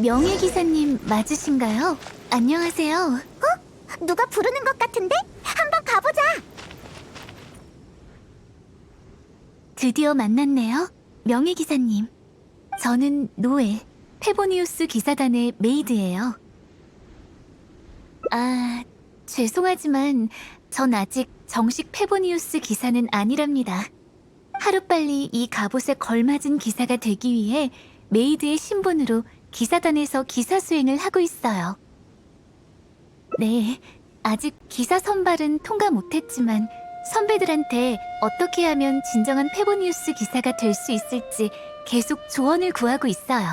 명예 기사님 맞으신가요? 안녕하세요. 어? 누가 부르는 것 같은데? 한번 가보자. 드디어 만났네요. 명예 기사님. 저는 노엘, 페보니우스 기사단의 메이드예요. 아, 죄송하지만 전 아직 정식 페보니우스 기사는 아니랍니다. 하루빨리 이 갑옷에 걸맞은 기사가 되기 위해 메이드의 신분으로 기사단에서 기사 수행을 하고 있어요. 네, 아직 기사 선발은 통과 못했지만 선배들한테 어떻게 하면 진정한 페보니우스 기사가 될 수 있을지 계속 조언을 구하고 있어요.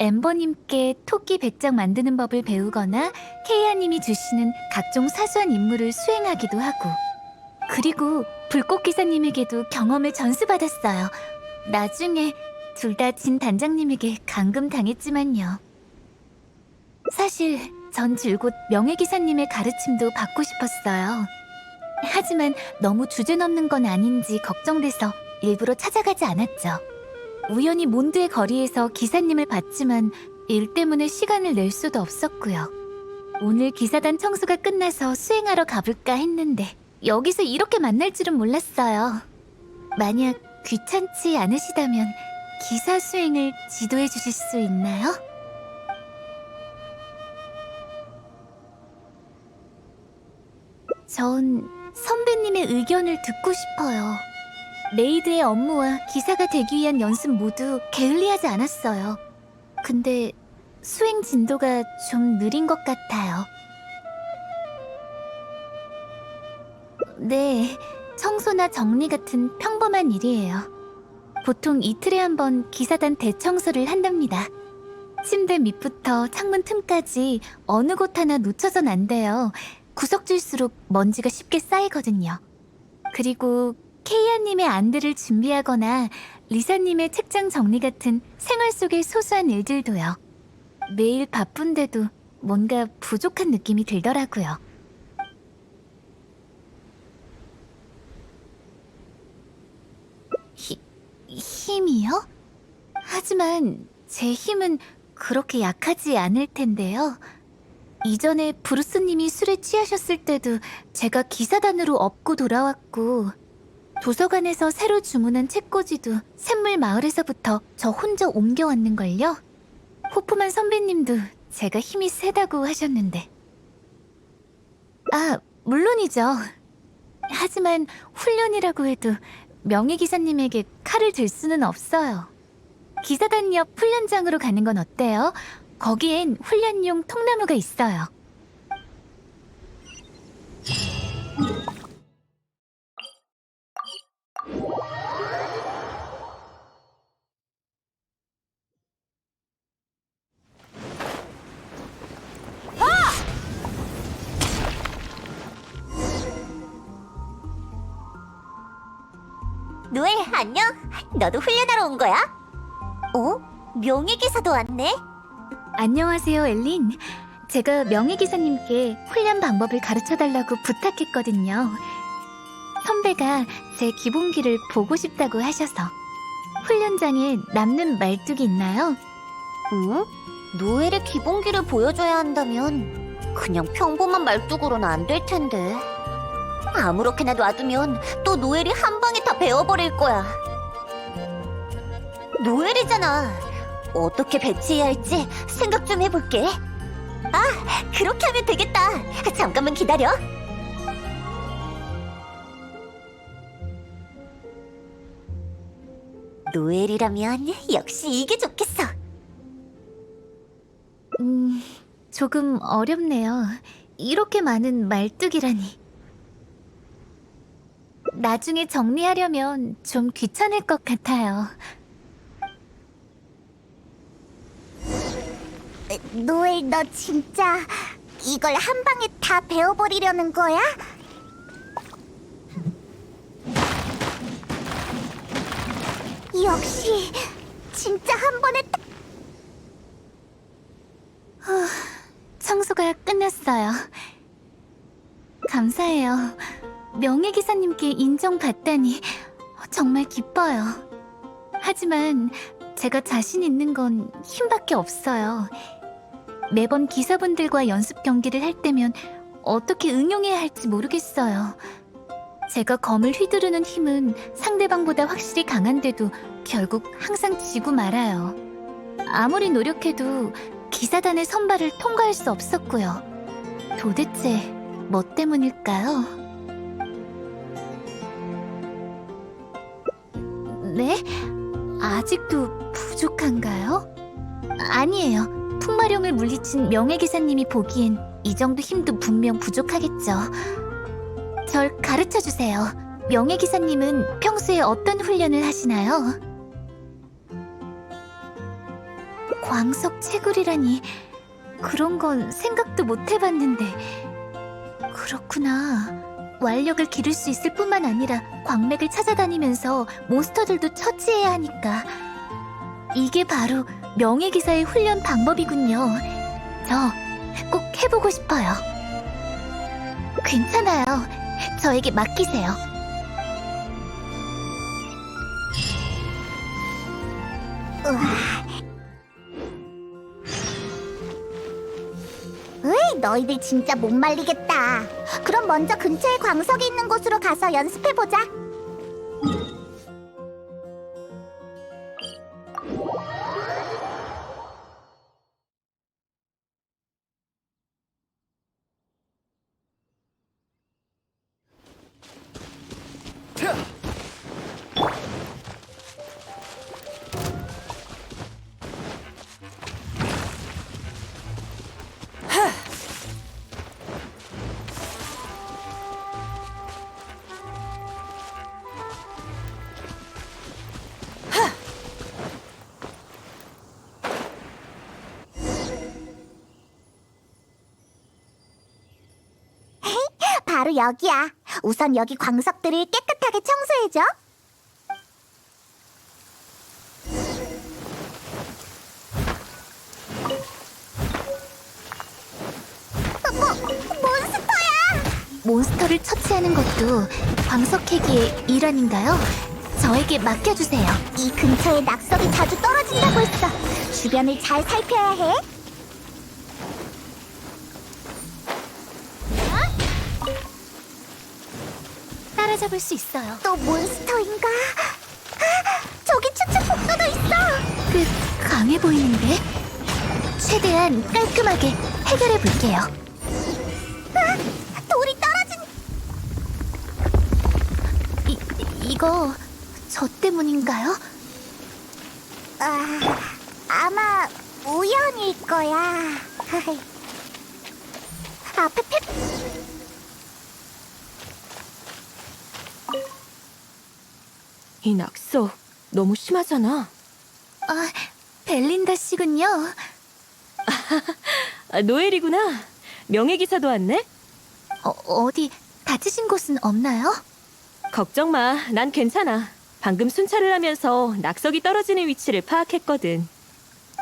엠버님께 토끼 백장 만드는 법을 배우거나 케이아님이 주시는 각종 사소한 임무를 수행하기도 하고 그리고 불꽃 기사님에게도 경험을 전수받았어요. 나중에 둘 다 진 단장님에게 감금 당했지만요. 사실 전 줄곧 명예 기사님의 가르침도 받고 싶었어요. 하지만 너무 주제넘는 건 아닌지 걱정돼서 일부러 찾아가지 않았죠. 우연히 몬드의 거리에서 기사님을 봤지만 일 때문에 시간을 낼 수도 없었고요. 오늘 기사단 청소가 끝나서 수행하러 가볼까 했는데 여기서 이렇게 만날 줄은 몰랐어요. 만약 귀찮지 않으시다면 기사 수행을 지도해 주실 수 있나요? 전 선배님의 의견을 듣고 싶어요. 메이드의 업무와 기사가 되기 위한 연습 모두 게을리하지 않았어요. 근데 수행 진도가 좀 느린 것 같아요. 네, 청소나 정리 같은 평범한 일이에요. 보통 이틀에 한 번 기사단 대청소를 한답니다. 침대 밑부터 창문 틈까지 어느 곳 하나 놓쳐선 안 돼요. 구석질수록 먼지가 쉽게 쌓이거든요. 그리고 케이아님의 안대를 준비하거나 리사님의 책장 정리 같은 생활 속의 소소한 일들도요. 매일 바쁜데도 뭔가 부족한 느낌이 들더라고요. 히, 힘이요? 하지만 제 힘은 그렇게 약하지 않을 텐데요. 이전에 브루스님이 술에 취하셨을 때도 제가 기사단으로 업고 돌아왔고 도서관에서 새로 주문한 책꽂이도 샘물 마을에서부터 저 혼자 옮겨왔는걸요? 호프만 선배님도 제가 힘이 세다고 하셨는데 아, 물론이죠. 하지만 훈련이라고 해도 명예 기사님에게 칼을 들 수는 없어요. 기사단 옆 훈련장으로 가는 건 어때요? 거기엔 훈련용 통나무가 있어요. 노엘 안녕. 너도 훈련하러 온 거야? 어? 명예 기사도 왔네. 안녕하세요, 엘린. 제가 명예기사님께 훈련 방법을 가르쳐 달라고 부탁했거든요. 선배가 제 기본기를 보고 싶다고 하셔서. 훈련장에 남는 말뚝이 있나요? 응? 노엘의 기본기를 보여줘야 한다면 그냥 평범한 말뚝으로는 안 될 텐데. 아무렇게나 놔두면 또 노엘이 한 방에 다 베어버릴 거야. 노엘이잖아. 어떻게 배치해야 할지 생각 좀 해볼게. 아, 그렇게 하면 되겠다. 잠깐만 기다려. 노엘이라면 역시 이게 좋겠어. 음, 조금 어렵네요. 이렇게 많은 말뚝이라니. 나중에 정리하려면 좀 귀찮을 것 같아요. 노엘 너 진짜 이걸 한 방에 다 베어버리려는 거야? 역시 진짜 한 번에 딱 청소가 끝났어요. 감사해요. 명예기사님께 인정받다니 정말 기뻐요. 하지만 제가 자신 있는 건 힘밖에 없어요. 매번 기사분들과 연습 경기를 할 때면 어떻게 응용해야 할지 모르겠어요. 제가 검을 휘두르는 힘은 상대방보다 확실히 강한데도 결국 항상 지고 말아요. 아무리 노력해도 기사단의 선발을 통과할 수 없었고요. 도대체 뭐 때문일까요? 네? 아직도 부족한가요? 아니에요. 풍마룡을 물리친 명예기사님이 보기엔 이 정도 힘도 분명 부족하겠죠. 절 가르쳐 주세요. 명예기사님은 평소에 어떤 훈련을 하시나요? 광석 채굴이라니 그런 건 생각도 못 해봤는데 그렇구나. 완력을 기를 수 있을 뿐만 아니라 광맥을 찾아다니면서 몬스터들도 처치해야 하니까 이게 바로 명예기사의 훈련 방법이군요. 저 꼭 해보고 싶어요. 괜찮아요. 저에게 맡기세요. 으이, 너희들 진짜 못 말리겠다. 그럼 먼저 근처에 광석이 있는 곳으로 가서 연습해보자. 바로 여기야. 우선 여기 광석들을 깨끗하게 청소해줘. 뭐, 몬스터야! 몬스터를 처치하는 것도 광석 캐기의 일환인가요? 저에게 맡겨주세요. 이 근처에 낙석이 자주 떨어진다고 했어. 주변을 잘 살펴야 해. 따라잡을 수 있어요. 또 몬스터인가? 아, 저기 추측 폭도도 있어. 꽤 강해 보이는데? 최대한 깔끔하게 해결해 볼게요. 아, 돌이 떨어진. 이, 이거 저 때문인가요? 아, 아마 우연일 거야. 앞에 ペ 이 낙서 너무 심하잖아. 아, 벨린다 씨군요. 아, 노엘이구나. 명예기사도 왔네? 어, 어디 다치신 곳은 없나요? 걱정 마. 난 괜찮아. 방금 순찰을 하면서 낙석이 떨어지는 위치를 파악했거든.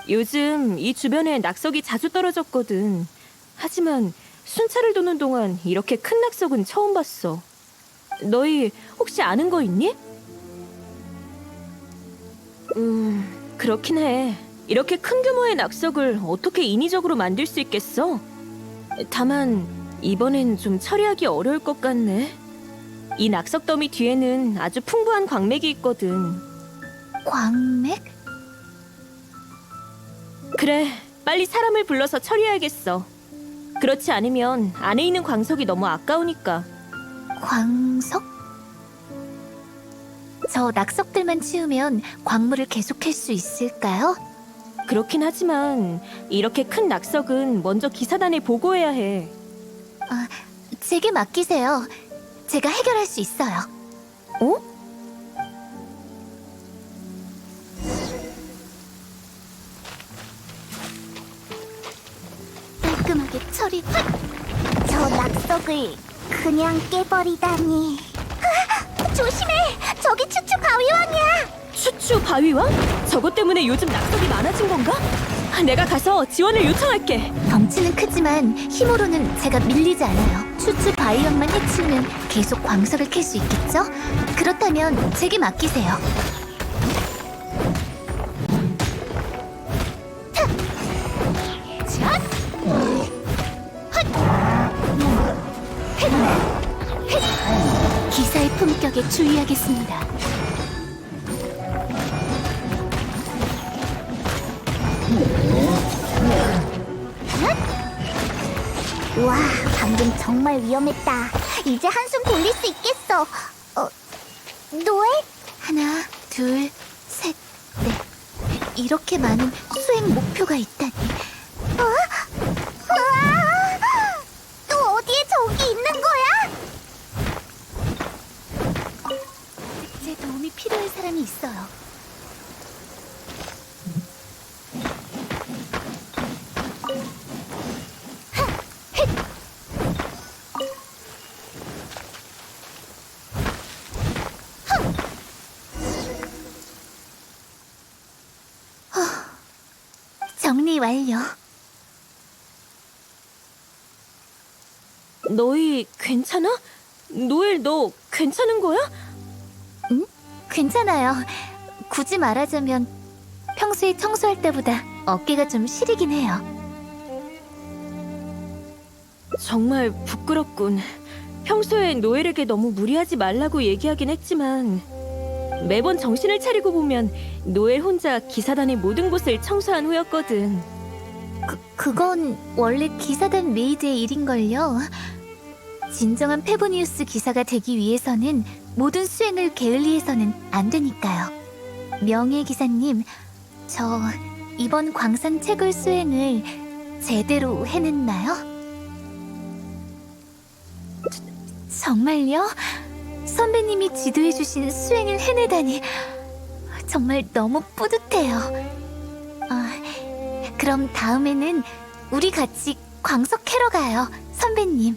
요즘 이 주변에 낙석이 자주 떨어졌거든. 하지만 순찰을 도는 동안 이렇게 큰 낙석은 처음 봤어. 너희 혹시 아는 거 있니? 음, 그렇긴 해. 이렇게 큰 규모의 낙석을 어떻게 인위적으로 만들 수 있겠어? 다만 이번엔 좀 처리하기 어려울 것 같네. 이 낙석 더미 뒤에는 아주 풍부한 광맥이 있거든. 광맥? 그래, 빨리 사람을 불러서 처리해야겠어. 그렇지 않으면 안에 있는 광석이 너무 아까우니까. 광석? 저 낙석들만 치우면 광물을 계속 캘수 있을까요? 그렇긴 하지만 이렇게 큰 낙석은 먼저 기사단에 보고해야 해. 제게 맡기세요. 제가 해결할 수 있어요. 어? 깔끔하게 처리. 저 낙석을 그냥 깨버리다니. 아, 조심해! 저기 추추 바위왕이야! 추추 바위왕? 저것 때문에 요즘 낙석이 많아진 건가? 내가 가서 지원을 요청할게. 덩치는 크지만 힘으로는 제가 밀리지 않아요. 추추 바이언만 해치우면 계속 광석을 캘 수 있겠죠? 그렇다면 제게 맡기세요. 품격에 주의하겠습니다. 우와, 방금 정말 위험했다. 이제 한숨 돌릴 수 있겠어. 어, 노엘? 하나, 둘, 셋, 넷. 이렇게 많은 수행 목표가 있다니. 우와! 또 어디에 적이 있는 거야? 제 도움이 필요한 사람이 있어요. 정리 완료. 너희 괜찮아? 노엘 너 괜찮은 거야? 괜찮아요. 굳이 말하자면 평소에 청소할 때보다 어깨가 좀 시리긴 해요. 정말 부끄럽군. 평소에 노엘에게 너무 무리하지 말라고 얘기하긴 했지만 매번 정신을 차리고 보면 노엘 혼자 기사단의 모든 곳을 청소한 후였거든. 그, 그건 원래 기사단 메이드의 일인걸요. 진정한 페보니우스 기사가 되기 위해서는 모든 수행을 게을리해서는 안 되니까요. 명예 기사님, 저 이번 광산 채굴 수행을 제대로 해냈나요? 저- 정말요? 선배님이 지도해주신 수행을 해내다니 정말 너무 뿌듯해요. 아, 그럼 다음에는 우리 같이 광석 캐러 가요, 선배님.